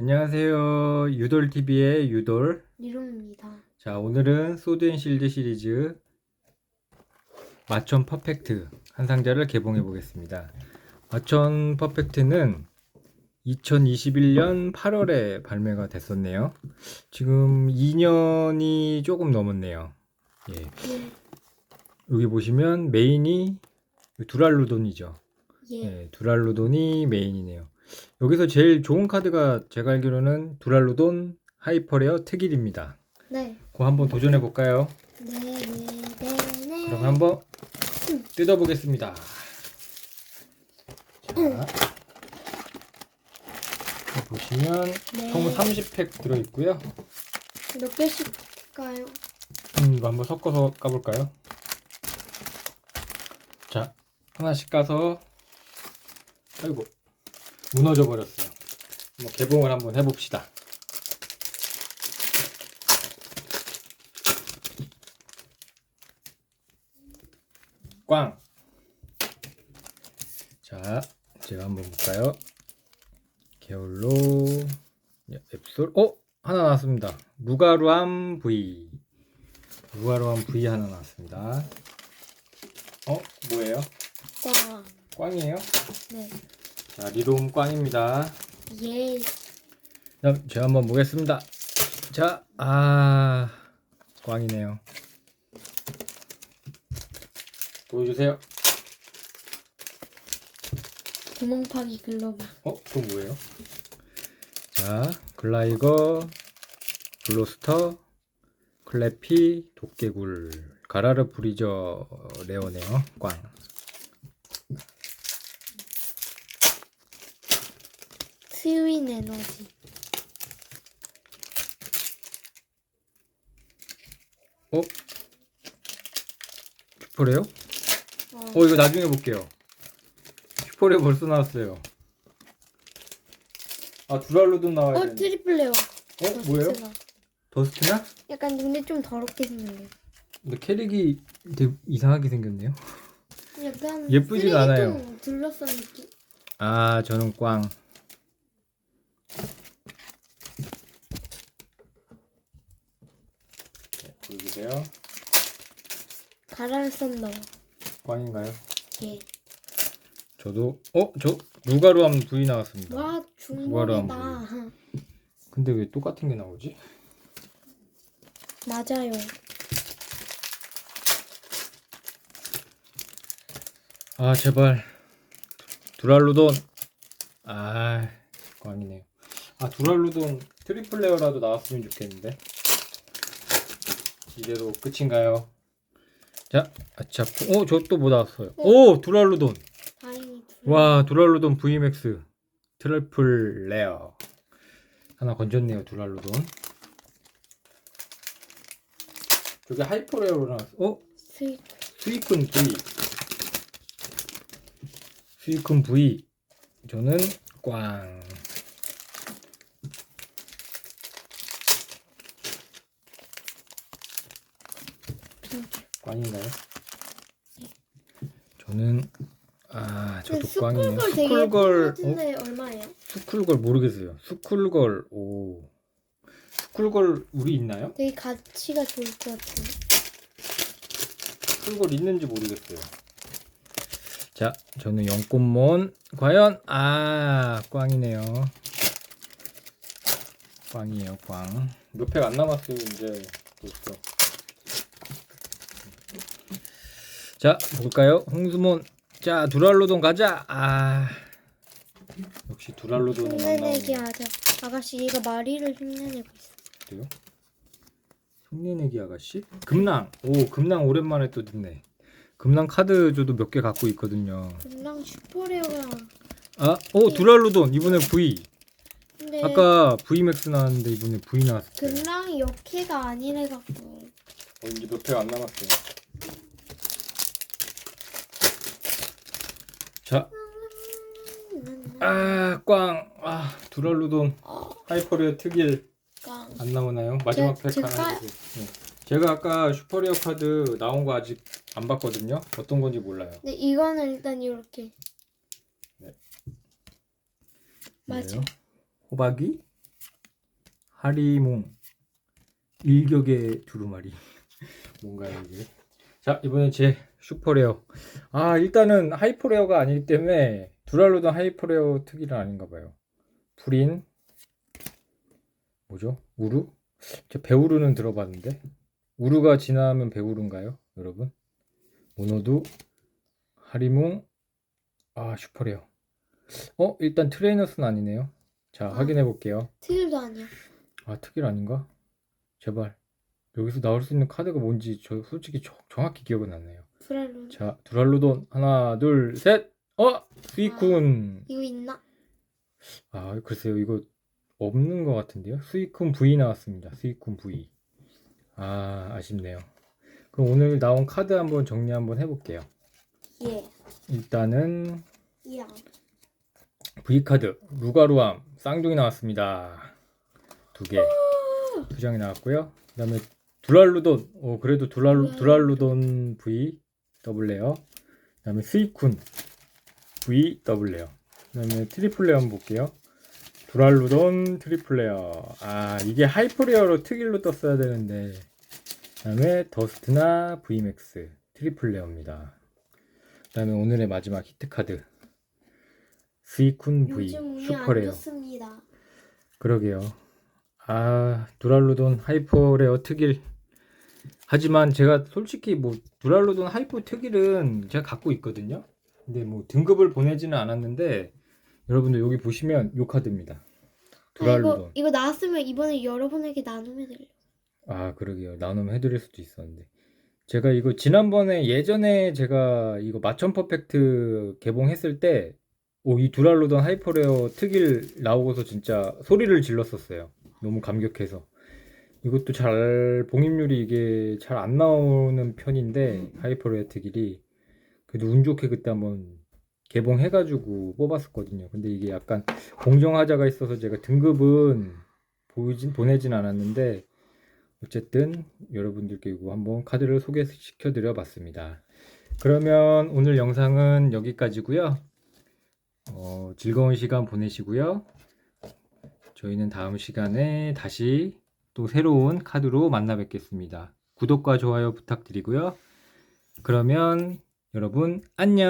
안녕하세요. 유돌TV의 유돌. 리롬입니다. 자, 오늘은 소드앤실드 시리즈 마천 퍼펙트 한 상자를 개봉해 보겠습니다. 마천 퍼펙트는 2021년 8월에 발매가 됐었네요. 지금 2년이 조금 넘었네요. 예. 예. 여기 보시면 메인이 두랄루돈이죠. 예. 네, 두랄루돈이 메인이네요. 여기서 제일 좋은 카드가 제가 알기로는 두랄루돈 하이퍼레어 특일입니다. 네. 그거 한번 도전해 볼까요? 네, 네, 네, 네. 그럼 한번 뜯어 보겠습니다. 자, 보시면 네. 총 30팩 들어 있고요. 몇 개씩 까요? 음, 이거 한번 섞어서 까 볼까요? 자, 하나씩 까서 아이고 무너져 버렸어요. 한번 개봉을 한번 해봅시다. 꽝. 자, 제가 한번 볼까요? 게올로 예, 앱솔. 어, 하나 나왔습니다. 루가루암 V. 루가루암 V 하나 나왔습니다. 어, 뭐예요? 꽝. 꽝이에요? 네. 자, 리롬 꽝입니다. 예. 그럼 제가 한번 보겠습니다. 자, 아, 꽝이네요. 보여주세요. 구멍 파기 글러브. 어, 그건 뭐예요? 자, 글라이거, 블로스터, 클래피, 도깨굴, 가라르 브리저 레어네요. 꽝. 스윈 에너지. 어? 슈퍼레요? 어. 어, 이거 나중에 볼게요. 슈퍼레어 벌써 나왔어요. 아, 두랄로도 나와야 어, 되는데. 트리플레어. 어, 뭐예요? 더스트나? 약간 근데 좀 더럽게 생겼네요. 근데 캐릭이 되게 이상하게 생겼네요. 약간 예쁘진 쓰레기통 않아요. 둘러싼 느낌. 아, 저는 꽝. 네, 보여주세요. 가라를 썬더. 꽝인가요? 예. 저도, 어? 저, 누가로 하면 V이 나왔습니다. 와, 한 중복이다. 근데 왜 똑같은 게 나오지? 맞아요. 아, 제발. 두랄루돈. 아, 꽝이네요. 아, 두랄루돈 트리플 레어라도 나왔으면 좋겠는데. 이대로 끝인가요? 자, 아차. 어, 저 또 뭐 나왔어요? 오, 두랄루돈. 다행히 둘. 와, 두랄루돈 VMAX. 트리플 레어. 하나 건졌네요, 두랄루돈. 저게 하이퍼 레어로 나왔어. 어? 스윗. 수익은 V. 수익은 V. 저는 꽝. 꽝인가요? 저는 아 저도 꽝이네요. 스쿨걸 되게 스쿨걸 같은데 얼마예요? 어? 스쿨걸 모르겠어요. 스쿨걸 오 스쿨걸 우리 있나요? 되게 가치가 좋을 것 같은데. 스쿨걸 있는지 모르겠어요. 자 저는 연꽃몬 과연 아 꽝이네요. 꽝이에요 꽝. 몇팩안 남았어요 이제 벌써. 자 볼까요? 홍수몬 자 두랄로돈 가자. 아 역시 두랄로돈은 안 흉내내기. 하자. 아가씨 얘가 마리를 흉내내고 있어. 그래요? 흉내내기 아가씨? 금랑 오 금랑 오랜만에 또 듣네. 금랑 카드 저도 몇 개 갖고 있거든요. 금랑 슈퍼레어가. 아, 오 두랄로돈 이번에 V. 근데 아까 V 맥스 나왔는데 이번에 V 나왔어요. 금랑이 역해가 아니래 갖고. 어, 이제 몇팩안 남았어요. 자, 아, 꽝. 아, 두랄루돈 하이퍼레어 특일 깡. 안 나오나요? 마지막 제- 팩 제가- 하나 해주세요. 네. 제가 아까 슈퍼레어 카드 나온 거 아직 안 봤거든요. 어떤 건지 몰라요. 근데 이거는 일단 이렇게. 네. 맞아. 뭐예요? 호박이? 하리몽 일격의 두루마리 뭔가요 이게 자 이번엔 제 슈퍼레어. 아 일단은 하이퍼레어가 아니기 때문에 두랄로돈 하이퍼레어 특이는 아닌가 봐요. 프린 뭐죠? 우루? 저 배우루는 들어봤는데. 우루가 지나면 배우루인가요 여러분? 모노두? 하리몽? 아 슈퍼레어. 어 일단 트레이너스는 아니네요. 자 아. 확인해 볼게요. 특일도 아니야. 아 특일 아닌가? 제발. 여기서 나올 수 있는 카드가 뭔지 저 솔직히 저- 정확히 기억은 안 나요. 브랄론. 자 두랄로돈 하나 둘 셋. 어 수이쿤. 이거 있나? 아 글쎄요 이거 없는 것 같은데요. 수이쿤 V 나왔습니다. 수이쿤 V. 아 아쉽네요. 그럼 오늘 나온 카드 한번 정리 한번 해볼게요. 예. 일단은 이야. V 카드 루가루암 쌍둥이 나왔습니다. 두 개, 두 장이 나왔고요. 그다음에 두랄루돈, 오 그래도 두랄 두랄루돈 V 더블 레어. 그 다음에 스이쿤 V 더블 레어. 그 다음에 트리플 레어 한번 볼게요. 두랄루돈 트리플 레어. 아 이게 하이퍼 레어로 특일로 떴어야 되는데. 그 다음에 더스트나 V 맥스 트리플 레어입니다. 그 다음에 오늘의 마지막 히트 카드. 스이쿤 V 슈퍼 레어. 좋습니다. 그러게요. 아, 두랄로돈 하이퍼 레어 특일. 하지만 제가 솔직히 뭐 두랄로돈 하이퍼 특일은 제가 갖고 있거든요. 근데 뭐 등급을 보내지는 않았는데 여러분들 여기 보시면 요 카드입니다. 아, 두랄로돈. 이거 이거 나왔으면 이번에 여러분에게 나눔해드려. 아, 그러게요. 나눔 해드릴 수도 있었는데. 제가 이거 지난번에 예전에 제가 이거 마천 퍼펙트 개봉했을 때, 오, 이 두랄로돈 하이퍼레어 특일 나오고서 진짜 소리를 질렀었어요. 너무 감격해서. 이것도 잘, 봉입률이 이게 잘 안 나오는 편인데, 하이퍼레어 특일이. 그래도 운 좋게 그때 한번 개봉해가지고 뽑았었거든요. 근데 이게 약간 공정하자가 있어서 제가 등급은 보이진, 보내진 않았는데, 어쨌든 여러분들께 이거 한번 카드를 소개시켜 드려 봤습니다. 그러면 오늘 영상은 여기까지고요. 어, 즐거운 시간 보내시고요. 저희는 다음 시간에 다시 또 새로운 카드로 만나 뵙겠습니다. 구독과 좋아요 부탁드리고요. 그러면 여러분 안녕.